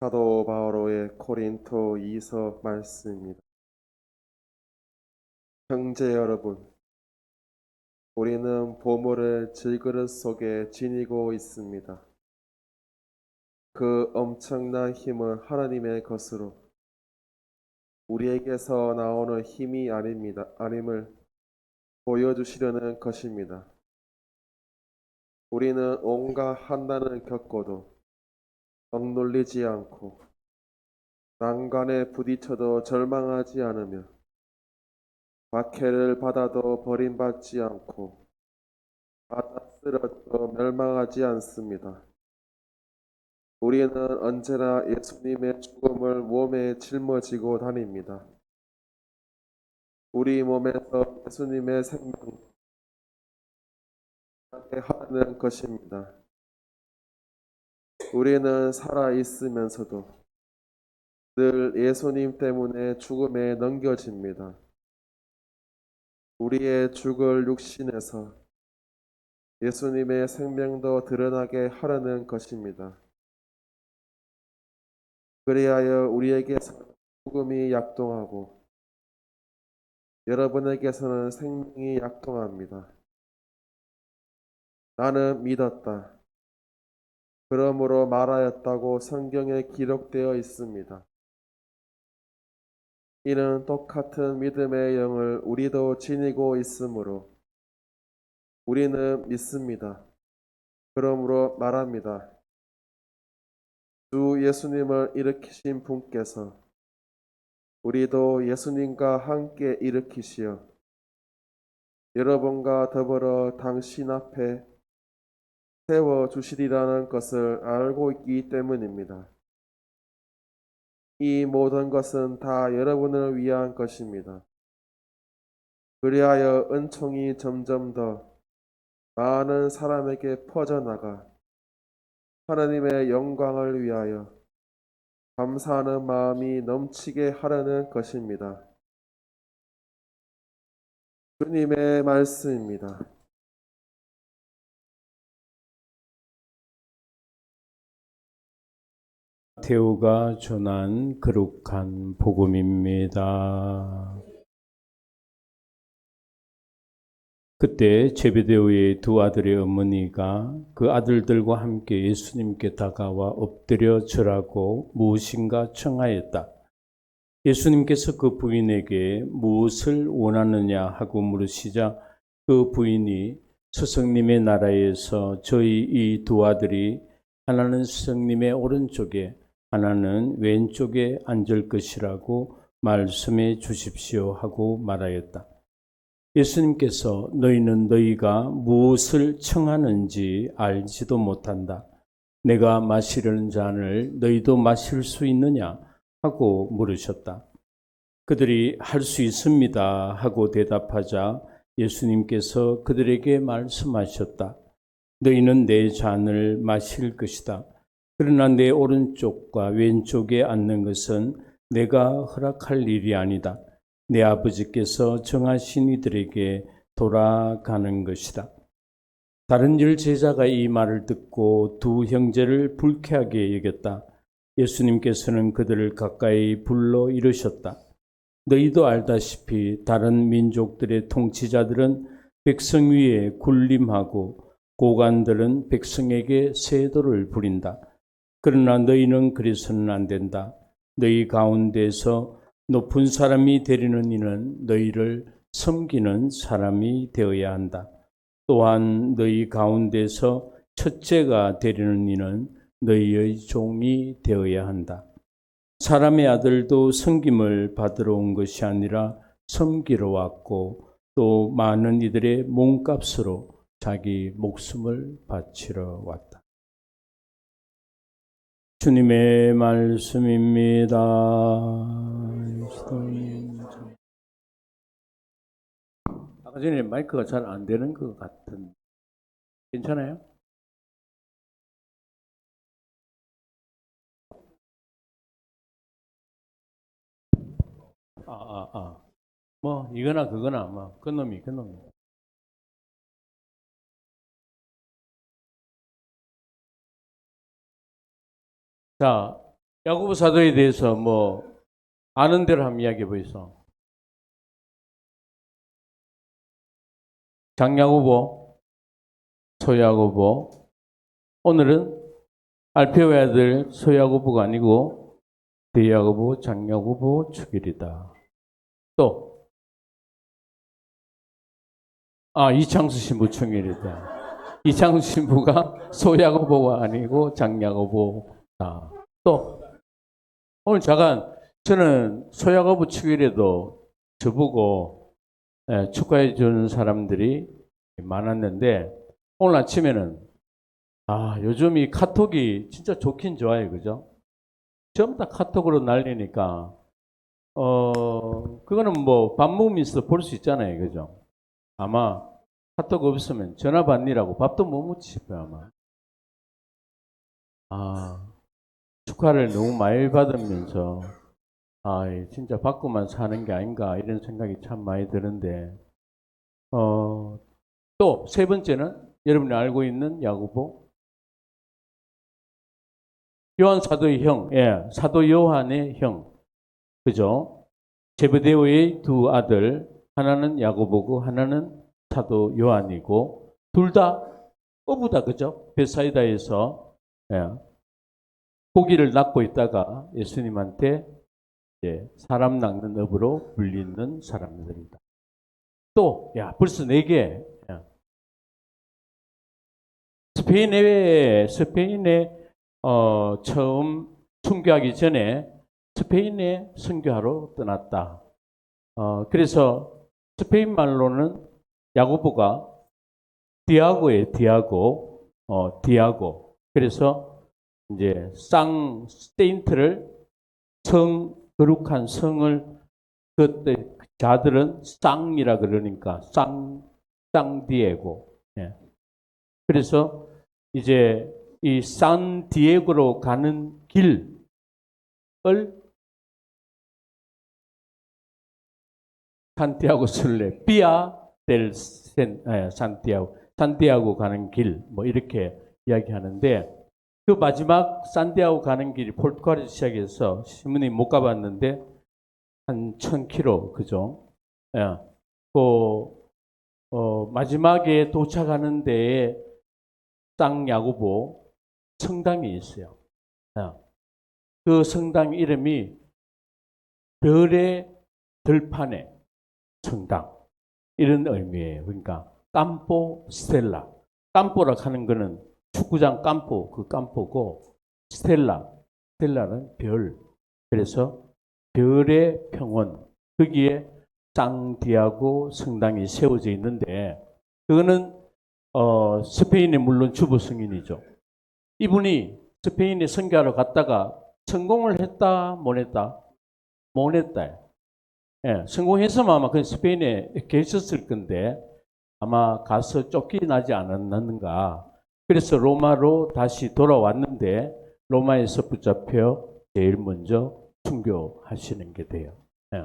사도 바오로의 코린토 2서 말씀입니다. 형제 여러분, 우리는 보물을 질그릇 속에 지니고 있습니다. 그 엄청난 힘은 하나님의 것으로 우리에게서 나오는 힘이 아닙니다. 아님을 보여주시려는 것입니다. 우리는 온갖 한난을 겪고도 억눌리지 않고 난관에 부딪혀도 절망하지 않으며 박해를 받아도 버림받지 않고 받아쓰러져도 멸망하지 않습니다. 우리는 언제나 예수님의 죽음을 몸에 짊어지고 다닙니다. 우리 몸에서 예수님의 생명 하는 것입니다. 우리는 살아 있으면서도 늘 예수님 때문에 죽음에 넘겨집니다. 우리의 죽을 육신에서 예수님의 생명도 드러나게 하려는 것입니다. 그리하여 우리에게서 죽음이 약동하고 여러분에게서는 생명이 약동합니다. 나는 믿었다. 그러므로 말하였다고 성경에 기록되어 있습니다. 이는 똑같은 믿음의 영을 우리도 지니고 있으므로 우리는 믿습니다. 그러므로 말합니다. 주 예수님을 일으키신 분께서 우리도 예수님과 함께 일으키시어 여러분과 더불어 당신 앞에 세워 주시리라는 것을 알고 있기 때문입니다. 이 모든 것은 다 여러분을 위한 것입니다. 그리하여 은총이 점점 더 많은 사람에게 퍼져나가 하나님의 영광을 위하여 감사하는 마음이 넘치게 하려는 것입니다. 주님의 말씀입니다. 태우가 전한 거룩한 복음입니다. 그때 제베데오의 두 아들의 어머니가 그 아들들과 함께 예수님께 다가와 엎드려 절하고 무엇인가 청하였다. 예수님께서 그 부인에게 무엇을 원하느냐 하고 물으시자 그 부인이 스승님의 나라에서 저희 이 두 아들이 하나는 스승님의 오른쪽에 하나는 왼쪽에 앉을 것이라고 말씀해 주십시오 하고 말하였다. 예수님께서 너희는 너희가 무엇을 청하는지 알지도 못한다. 내가 마시려는 잔을 너희도 마실 수 있느냐 하고 물으셨다. 그들이 할 수 있습니다 하고 대답하자 예수님께서 그들에게 말씀하셨다. 너희는 내 잔을 마실 것이다. 그러나 내 오른쪽과 왼쪽에 앉는 것은 내가 허락할 일이 아니다. 내 아버지께서 정하신 이들에게 돌아가는 것이다. 다른 일 제자가 이 말을 듣고 두 형제를 불쾌하게 여겼다. 예수님께서는 그들을 가까이 불러 이르셨다. 너희도 알다시피 다른 민족들의 통치자들은 백성 위에 군림하고 고관들은 백성에게 세도를 부린다. 그러나 너희는 그래서는 안 된다. 너희 가운데서 높은 사람이 되려는 이는 너희를 섬기는 사람이 되어야 한다. 또한 너희 가운데서 첫째가 되려는 이는 너희의 종이 되어야 한다. 사람의 아들도 섬김을 받으러 온 것이 아니라 섬기러 왔고 또 많은 이들의 몸값으로 자기 목숨을 바치러 왔다. 주님의 말씀입니다. 아까 전에 마이크가 잘 안 되는 것 같은. 괜찮아요? 아, 아, 아. 뭐, 이거나 그거나, 뭐, 그 놈이, 그 놈이. 자, 야고보 사도에 대해서 뭐 아는 대로 한번 이야기해 보이소. 장야고보, 소야고보. 오늘은 알페오의 아들 소야고보가 아니고 대야고보, 장야고보 축일이다. 또, 아 이창수 신부 축일이다. 이창수 신부가 소야고보가 아니고 장야고보 다. 또 오늘 잠깐 저는 소야고보 축일에도 저보고 예, 축하해 주는 사람들이 많았는데 오늘 아침에는 아 요즘 이 카톡이 진짜 좋긴 좋아요 그죠? 전부 다 카톡으로 날리니까 어 그거는 뭐 밥 먹으면서 볼 수 있잖아요 그죠? 아마 카톡 없으면 전화 받니라고 밥도 못 먹지 싶어요 아마 아 축하를 너무 많이 받으면서 아 진짜 받고만 사는 게 아닌가 이런 생각이 참 많이 드는데 어 또 세 번째는 여러분이 알고 있는 야고보 요한 사도의 형, 예, 사도 요한의 형, 그죠? 제베데오의 두 아들, 하나는 야고보고 하나는 사도 요한이고 둘 다 어부다, 그죠? 베사이다에서 예, 고기를 낚고 있다가 예수님한테 이제 사람 낚는 업으로 불리는 사람들이다. 또, 야, 벌써 네 개. 야. 스페인에, 스페인에, 어, 처음 순교하기 전에 스페인에 순교하러 떠났다. 어, 그래서 스페인 말로는 야고보가 디아고의 디아고, 어, 디아고. 그래서 이제 쌍 세인트를 성 거룩한 성을 그때 자들은 쌍이라 그러니까 쌍 쌍디에고. 예. 그래서 이제 이 산디에고로 가는 길을 산티아고 술레 비아 델 센, 에, 산티아고 산티아고 가는 길 뭐 이렇게 이야기하는데 그 마지막 산티아고 가는 길이 포르투갈에서 시작해서 신문이 못 가봤는데 한 1000km 그죠? 예. 그 어, 마지막에 도착하는 데에 쌍야구보 성당이 있어요. 예. 그 성당 이름이 별의 들판의 성당 이런 의미예요. 그러니까 깜포 스텔라. 깜포라 하는 거는 축구장 깜포 그 깜포고 스텔라 스텔라는 별. 그래서 별의 평원 거기에 쌍디아고 성당이 세워져 있는데 그거는 어, 스페인의 물론 주부 성인이죠. 이분이 스페인에 선교하러 갔다가 성공을 했다, 못 했다? 못 했다. 예, 성공했으면 아마 그 스페인에 계셨을 건데 아마 가서 쫓겨나지 않았는가. 그래서 로마로 다시 돌아왔는데 로마에서 붙잡혀 제일 먼저 순교하시는 게 돼요. 예.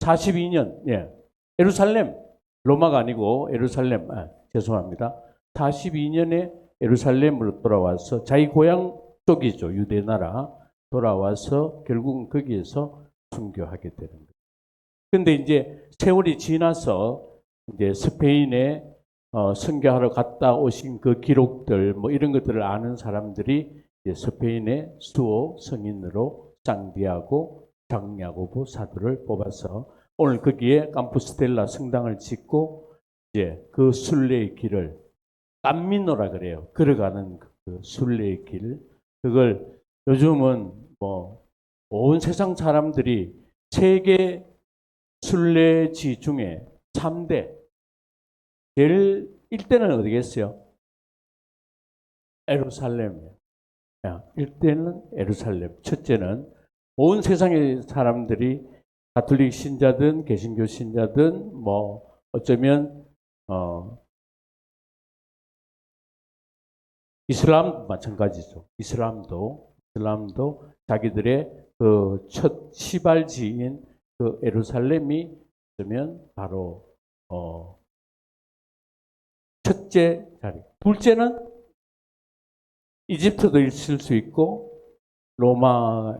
42년, 예. 예루살렘, 로마가 아니고 예루살렘, 아, 죄송합니다. 42년에 예루살렘으로 돌아와서 자기 고향 쪽이죠. 유대 나라 돌아와서 결국은 거기에서 순교하게 되는 거예요. 근데 이제 세월이 지나서 이제 스페인에 어, 선교하러 갔다 오신 그 기록들 뭐 이런 것들을 아는 사람들이 스페인의 수호 성인으로 쌍디하고 장야고보 사도를 뽑아서 오늘 거기에 캄푸스텔라 성당을 짓고 이제 그 순례의 길을 깜미노라 그래요. 걸어가는 그 순례의 길 그걸 요즘은 뭐 온 세상 사람들이 세계 순례지 중에 3대 제일 1대는 어디겠어요? 에루살렘이에요. 1대는 에루살렘. 첫째는 온 세상의 사람들이 가톨릭 신자든 개신교 신자든 뭐 어쩌면 어 이슬람 마찬가지죠. 이슬람도 이슬람도 자기들의 그 첫 시발지인 그 에루살렘이 있으면 바로 어 첫째 자리. 둘째는 이집트도 있을 수 있고 로마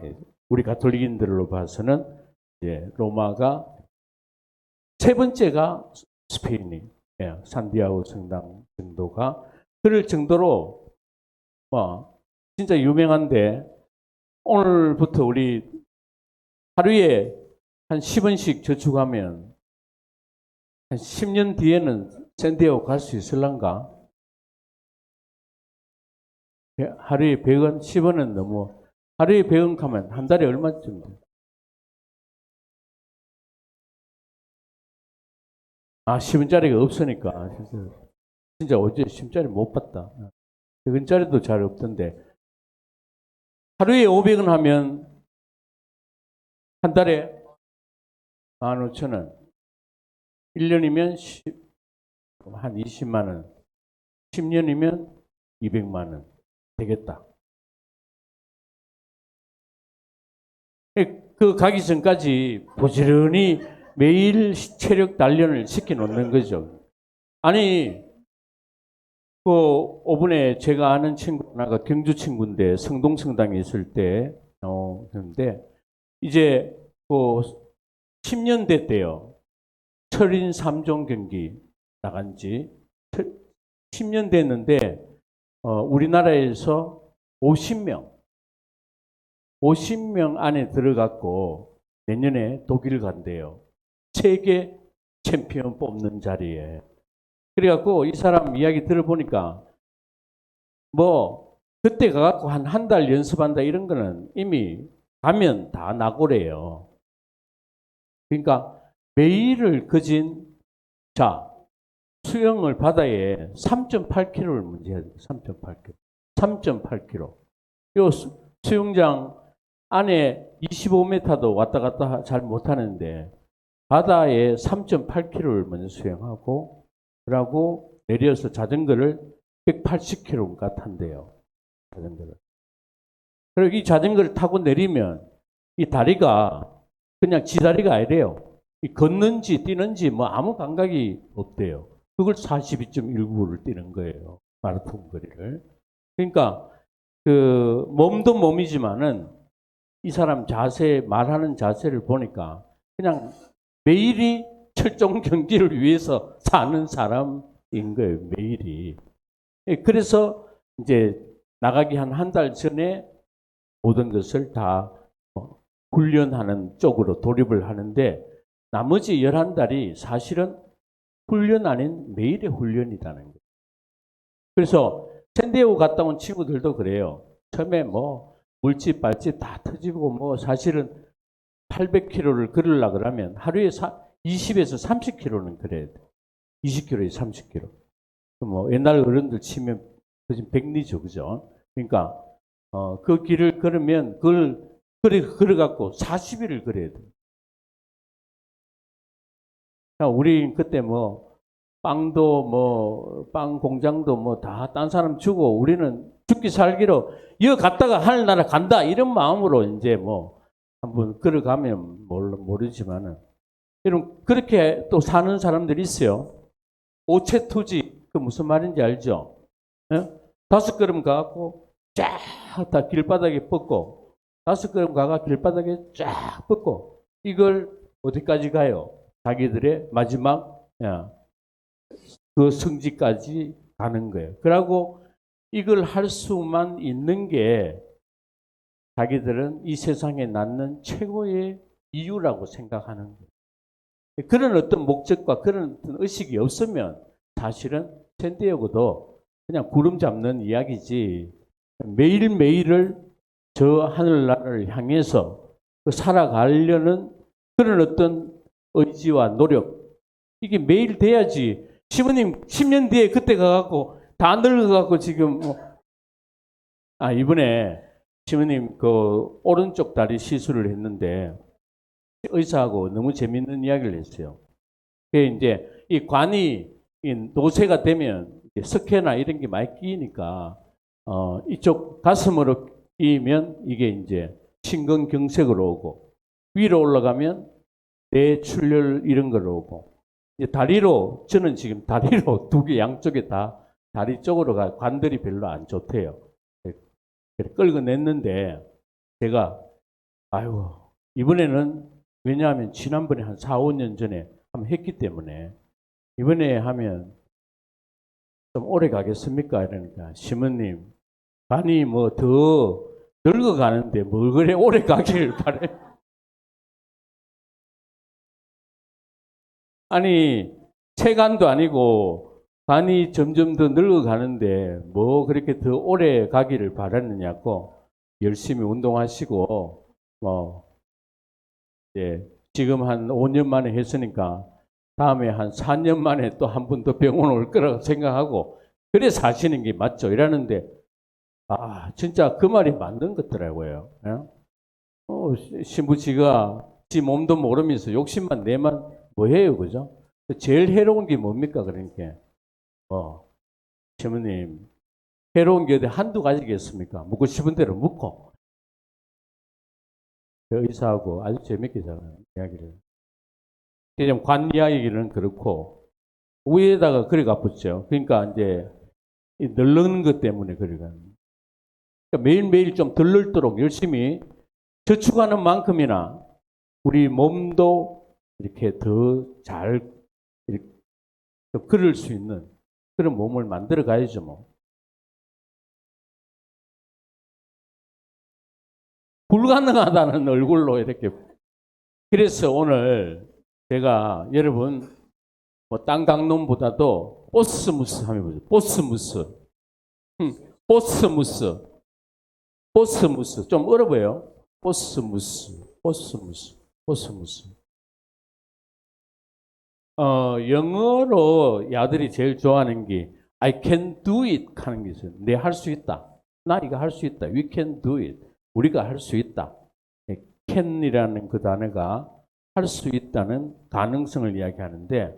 우리 가톨릭인들로 봐서는 이제 로마가 세 번째가 스페인이 예, 산디아고 성당 정도가 그럴 정도로 뭐 진짜 유명한데 오늘부터 우리 하루에 한 10원씩 저축하면 한 10년 뒤에는 샌디에고 갈 수 있을란가? 예, 하루에 100원, 10원은 너무 하루에 100원 가면 한 달에 얼마쯤 돼? 아, 10원짜리가 없으니까. 진짜 어제 10원짜리 못 봤다. 100원짜리도 잘 없던데. 하루에 500원 하면 한 달에 15,000원. 1년이면 10, 한 20만 원. 10년이면 200만 원. 되겠다. 그 가기 전까지 부지런히 매일 체력 단련을 시켜 놓는 거죠. 아니, 그, 5분에 제가 아는 친구 하나가 경주 친구인데 성동성당에 있을 때, 어, 그런데 이제 그 10년 됐대요. 철인 3종 경기 나간 지 10년 됐는데, 어, 우리나라에서 50명, 50명 안에 들어갔고 내년에 독일 간대요. 세계 챔피언 뽑는 자리에. 그래갖고 이 사람 이야기 들어보니까 뭐 그때 가갖고 한 한 달 연습한다 이런 거는 이미 가면 다 나고래요. 그러니까 매일을 그진 자 수영을 바다에 3.8km를 문제해야 돼. 3.8km. 3.8km. 요 수- 수영장 안에 25m도 왔다 갔다 잘 못하는데 바다에 3.8km를 먼저 수영하고 그러고 내려서 자전거를 180km가 탄대요. 자전거를. 그리고 이 자전거를 타고 내리면 이 다리가 그냥 지다리가 아니래요. 이 걷는지 뛰는지 뭐 아무 감각이 없대요. 그걸 42.19를 뛰는 거예요. 마라톤 거리를. 그러니까 그 몸도 몸이지만은 이 사람 자세 말하는 자세를 보니까 그냥 매일이 철종 경기를 위해서 사는 사람인 거예요. 매일이. 예, 그래서 이제 나가기 한 한 달 전에 모든 것을 다 어, 훈련하는 쪽으로 돌입을 하는데 나머지 11달이 사실은 훈련 아닌 매일의 훈련이라는 거예요. 그래서 샌디에고 갔다 온 친구들도 그래요. 처음에 뭐 물집, 발집 다 터지고 뭐 사실은 800km를 걸으려 그러면 하루에 20에서 30km는 걸어야 돼. 20km에 30km. 뭐 옛날 어른들 치면 요즘 백리죠, 그죠? 그러니까 어, 그 길을 걸으면 그걸 걸어 걸어갖고 40일을 걸어야 돼. 우리 그때 뭐 빵도 뭐 빵 공장도 뭐 다 딴 사람 주고 우리는 죽기 살기로 이어 갔다가 하늘나라 간다 이런 마음으로 이제 뭐 한번 걸어가면 모르, 모르지만은 여러분 그렇게 또 사는 사람들이 있어요. 오체 투지 그 무슨 말인지 알죠? 예? 다섯 걸음 가갖고 쫙 다 길바닥에 뻗고 다섯 걸음 가가 길바닥에 쫙 뻗고 이걸 어디까지 가요? 자기들의 마지막 야, 그 성지까지 가는 거예요. 그러고 이걸 할 수만 있는 게 자기들은 이 세상에 낳는 최고의 이유라고 생각하는 거예요. 그런 어떤 목적과 그런 어떤 의식이 없으면 사실은 샌디에고도 그냥 구름 잡는 이야기지 매일매일을 저 하늘나라를 향해서 그 살아가려는 그런 어떤 의지와 노력 이게 매일 돼야지 시부님 10년 뒤에 그때 가갖고 다 늙어갖고 지금 뭐. 아 이번에 시부님 그 오른쪽 다리 시술을 했는데 의사하고 너무 재밌는 이야기를 했어요. 그게 이제 이 관이 이 노쇠가 되면 석회나 이런 게 많이 끼니까 어 이쪽 가슴으로 끼면 이게 이제 심근경색으로 오고 위로 올라가면 뇌 출혈 이런 걸로 오고 다리로 저는 지금 다리로 두 개 양쪽에 다 다리 쪽으로 가 관들이 별로 안 좋대요. 그래 끌어냈는데 제가 아이고 이번에는 왜냐하면 지난번에 한 4, 5년 전에 한번 했기 때문에 이번에 하면 좀 오래 가겠습니까? 이러니까 시모님 간이 뭐더 늙어가는데 뭘 그래 오래 가기를 바래. 아니 체간도 아니고 간이 점점 더 늙어가는데 뭐 그렇게 더 오래 가기를 바랐느냐고 열심히 운동하시고 뭐 이제 지금 한 5년 만에 했으니까 다음에 한 4년 만에 또 한 번 더 병원 올 거라고 생각하고 그래 사시는 게 맞죠 이러는데 아 진짜 그 말이 맞는 것더라고요 예? 어, 시- 신부지가 지 몸도 모르면서 욕심만 내만 뭐해요 그죠? 제일 해로운 게 뭡니까 그러니까? 어 시모님 해로운 게 한두 가지겠습니까? 묻고 싶은 대로 묻고. 그 의사하고 아주 재밌게 잘하는 이야기를. 그냥 관 이야기는 그렇고 위에다가 그래가 붙죠. 그러니까 이제 이 늙는 것 때문에 그래가. 그러니까 매일매일 좀덜 늙도록 열심히 저축하는 만큼이나 우리 몸도 이렇게 더잘 걸을 수 있는 그런 몸을 만들어 가야죠 뭐. 불가능하다는 얼굴로 이렇게 그래서 오늘 제가 여러분 뭐 땅강론보다도 보스무스 하면 보죠. 보스무스. 음, 보스무스. 보스무스. 좀 어려워요. 보스무스. 보스무스. 보스무스. 어, 영어로 야들이 제일 좋아하는 게 I can do it 하는 게 있어요. 내 할 수 있다. 나 이거 할 수 있다. We can do it. 우리가 할 수 있다. can이라는 그 단어가 할 수 있다는 가능성을 이야기하는데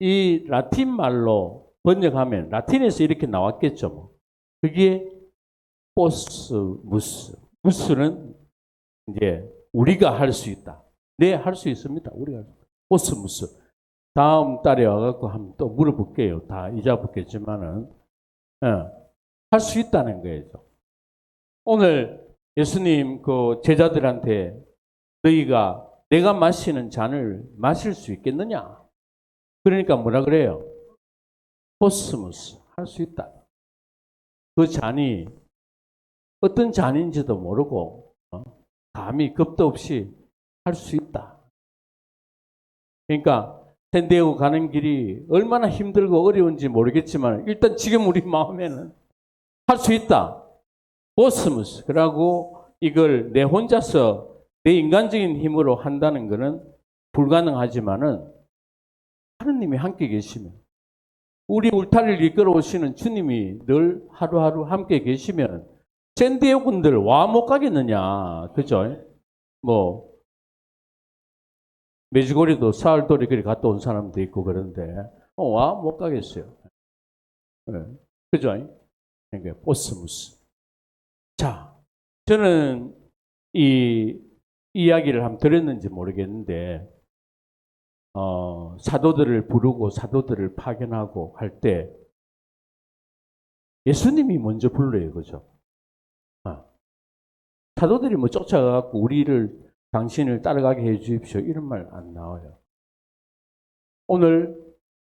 이 라틴 말로 번역하면 라틴에서 이렇게 나왔겠죠. 뭐. 그게 포스 무스. 무스는 이제 우리가 할 수 있다. 네, 할 수 있습니다. 우리가 포스 무스. 다음 달에 와갖고 한번 또 물어볼게요. 다 잊어먹겠지만은 할수 있다는 거예요. 오늘 예수님 그 제자들한테 너희가 내가 마시는 잔을 마실 수 있겠느냐? 그러니까 뭐라 그래요? 포스무스 할 수 있다. 그 잔이 어떤 잔인지도 모르고 어? 감히 겁도 없이 할 수 있다. 그러니까 샌디에고 가는 길이 얼마나 힘들고 어려운지 모르겠지만 일단 지금 우리 마음에는 할 수 있다. 포스무스. 그러고 이걸 내 혼자서 내 인간적인 힘으로 한다는 것은 불가능하지만은 하느님이 함께 계시면 우리 울타리를 이끌어 오시는 주님이 늘 하루하루 함께 계시면 샌디에고 군들 와 못 가겠느냐. 그죠? 뭐 메주고리도 사흘돌이 그리 갔다 온 사람도 있고 그런데 어, 와 못 가겠어요. 네. 그죠? 그러니까 포스무스. 자, 저는 이 이야기를 한번 들었는지 모르겠는데 어, 사도들을 부르고 사도들을 파견하고 할 때 예수님이 먼저 불러요, 그죠? 아. 사도들이 뭐 쫓아가갖고 우리를 당신을 따라가게 해 주십시오. 이런 말 안 나와요. 오늘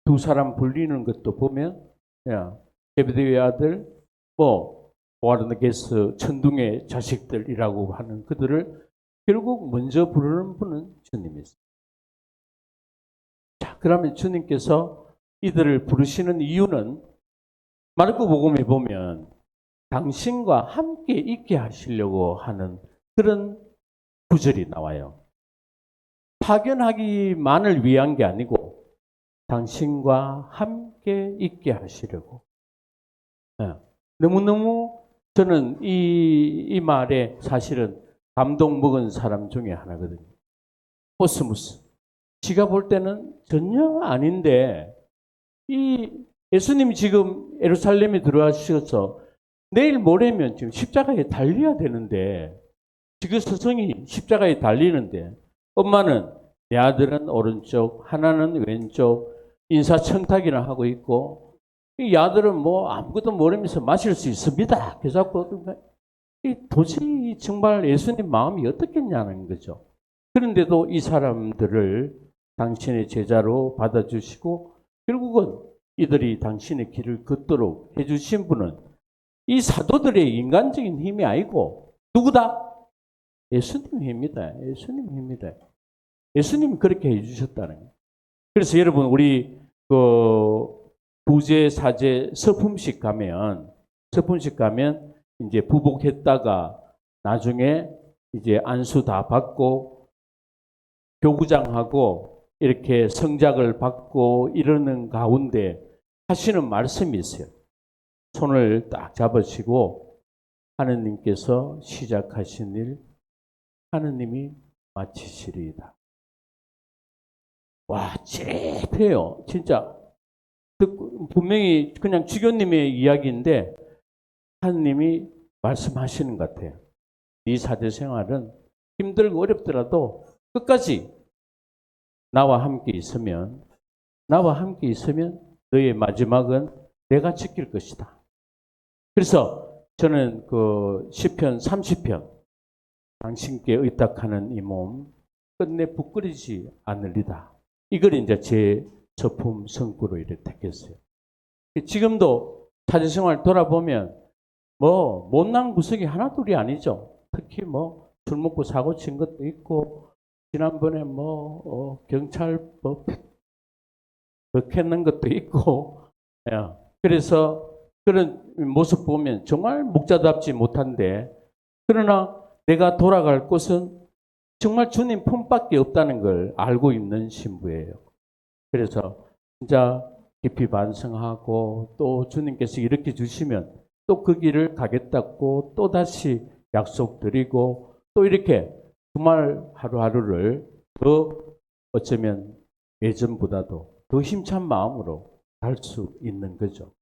두 사람 불리는 것도 보면, 야, 제베데의 아들, 뭐, 보아르네게스 천둥의 자식들이라고 하는 그들을 결국 먼저 부르는 분은 주님이세요. 자, 그러면 주님께서 이들을 부르시는 이유는 마르코 복음에 보면 당신과 함께 있게 하시려고 하는 그런 구절이 나와요. 파견하기만을 위한 게 아니고 당신과 함께 있게 하시려고. 예. 너무너무 저는 이, 이 말에 사실은 감동 먹은 사람 중에 하나거든요. 코스모스. 지가 볼 때는 전혀 아닌데, 이 예수님이 지금 예루살렘에 들어와셔서 내일 모레면 지금 십자가에 달려야 되는데, 지금 스승이 십자가에 달리는데, 엄마는 내 아들은 오른쪽, 하나는 왼쪽, 인사청탁이나 하고 있고, 이 아들은 뭐 아무것도 모르면서 마실 수 있습니다. 그래서 자꾸 이 도저히 정말 예수님 마음이 어떻겠냐는 거죠. 그런데도 이 사람들을 당신의 제자로 받아주시고 결국은 이들이 당신의 길을 걷도록 해주신 분은 이 사도들의 인간적인 힘이 아니고 누구다? 예수님 힘입니다. 예수님 힘입니다. 예수님이 그렇게 해주셨다는 거예요. 그래서 여러분 우리 그 부제 사제 서품식 가면 서품식 가면 이제 부복했다가 나중에 이제 안수 다 받고 교구장하고 이렇게 성작을 받고 이러는 가운데 하시는 말씀이 있어요. 손을 딱 잡으시고 하느님께서 시작하신 일 하느님이 마치시리이다. 와, 찌릿해요. 진짜. 분명히 그냥 주교님의 이야기인데 하느님이 말씀하시는 것 같아요. 이 사제 생활은 힘들고 어렵더라도 끝까지 나와 함께 있으면 나와 함께 있으면 너의 마지막은 내가 지킬 것이다. 그래서 저는 그 시편 30편 당신께 의탁하는 이 몸 끝내 부끄리지 않으리다. 이걸 이제 제 저품 성구로 이렇게 택했어요. 지금도 사제생활 돌아보면 뭐 못난 구석이 하나둘이 아니죠. 특히 뭐 술 먹고 사고 친 것도 있고 지난번에 뭐 어, 경찰법 적했는 것도 있고 예. 그래서 그런 모습 보면 정말 목자답지 못한데 그러나 내가 돌아갈 곳은 정말 주님 품밖에 없다는 걸 알고 있는 신부예요. 그래서 진짜 깊이 반성하고 또 주님께서 이렇게 주시면 또 그 길을 가겠다고 또 다시 약속드리고 또 이렇게 정말 하루하루를 더 어쩌면 예전보다도 더 힘찬 마음으로 갈 수 있는 거죠.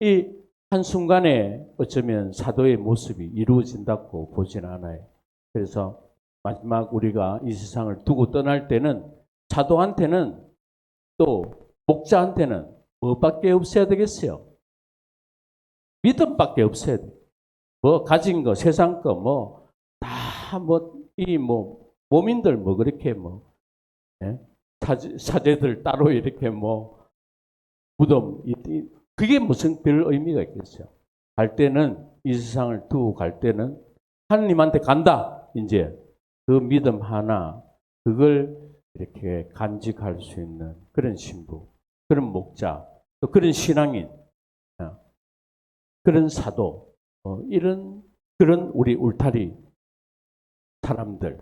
이 한순간에 어쩌면 사도의 모습이 이루어진다고 보진 않아요. 그래서 마지막 우리가 이 세상을 두고 떠날 때는 사도한테는 또 목자한테는 뭐밖에 없어야 되겠어요? 믿음밖에 없어야 돼. 뭐 가진 거, 세상 거, 뭐 다 뭐 이뭐 몸인들 뭐 그렇게 뭐 예? 사제, 사제들 따로 이렇게 뭐 무덤 그게 무슨 별 의미가 있겠어요? 갈 때는 이 세상을 두고 갈 때는 하느님한테 간다. 이제 그 믿음 하나 그걸 이렇게 간직할 수 있는 그런 신부, 그런 목자, 또 그런 신앙인, 어, 그런 사도, 어, 이런 그런 우리 울타리 사람들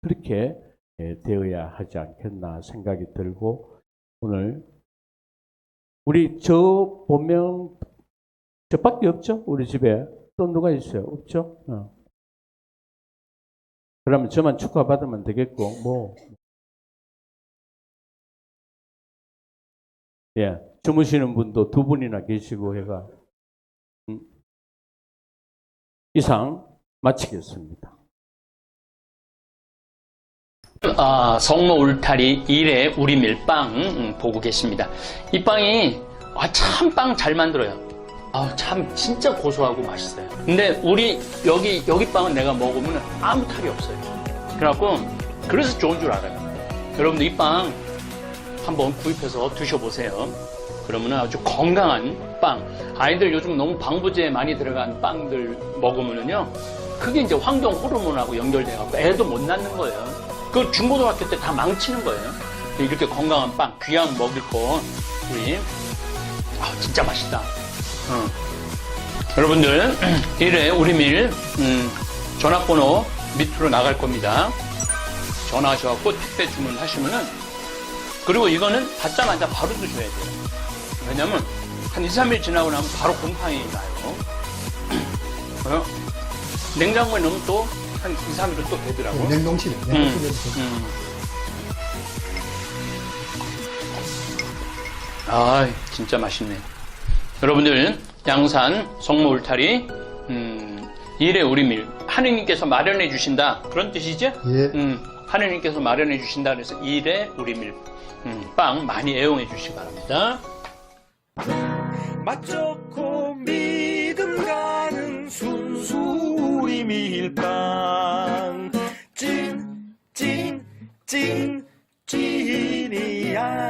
그렇게 예, 되어야 하지 않겠나 생각이 들고 오늘 우리 저 본명 저밖에 없죠? 우리 집에 또 누가 있어요? 없죠? 어. 그러면 저만 축하받으면 되겠고 뭐 예, 주무시는 분도 두 분이나 계시고 해가 음. 이상 마치겠습니다. 아, 성모 울타리 1의 우리 밀빵 음, 보고 계십니다. 이 빵이 아, 참 빵 잘 만들어요. 아, 참 진짜 고소하고 맛있어요. 근데 우리 여기 여기 빵은 내가 먹으면 아무 탈이 없어요. 그래갖고 그래서 좋은 줄 알아요. 여러분들 이 빵 한번 구입해서 드셔보세요. 그러면 아주 건강한 빵. 아이들 요즘 너무 방부제 많이 들어간 빵들 먹으면은요, 그게 이제 환경 호르몬하고 연결돼갖고 애도 못 낳는 거예요. 그 중고등학교 때 다 망치는 거예요. 이렇게 건강한 빵, 귀한 먹을 거, 우리, 아, 진짜 맛있다. 어. 여러분들, 1회 우리밀, 음, 전화번호 밑으로 나갈 겁니다. 전화하셔갖고 택배 주문하시면은, 그리고 이거는 받자마자 바로 드셔야 돼요. 왜냐면, 한 2, 3일 지나고 나면 바로 곰팡이 나요. 어? 냉장고에 넣으면 또 한 2, 3일은 또 되더라고. 냉동실에 음, 냉동실에 음. 아, 진짜 맛있네. 여러분들, 양산 성모 울타리, 음, 일의 우리밀. 하느님께서 마련해 주신다. 그런 뜻이죠? 예. 음, 하느님께서 마련해 주신다. 그래서 일의 우리밀. 음, 빵 많이 애용해 주시기 바랍니다. 맛 좋고 믿음 가는 순수 밀빵 찐 찐이야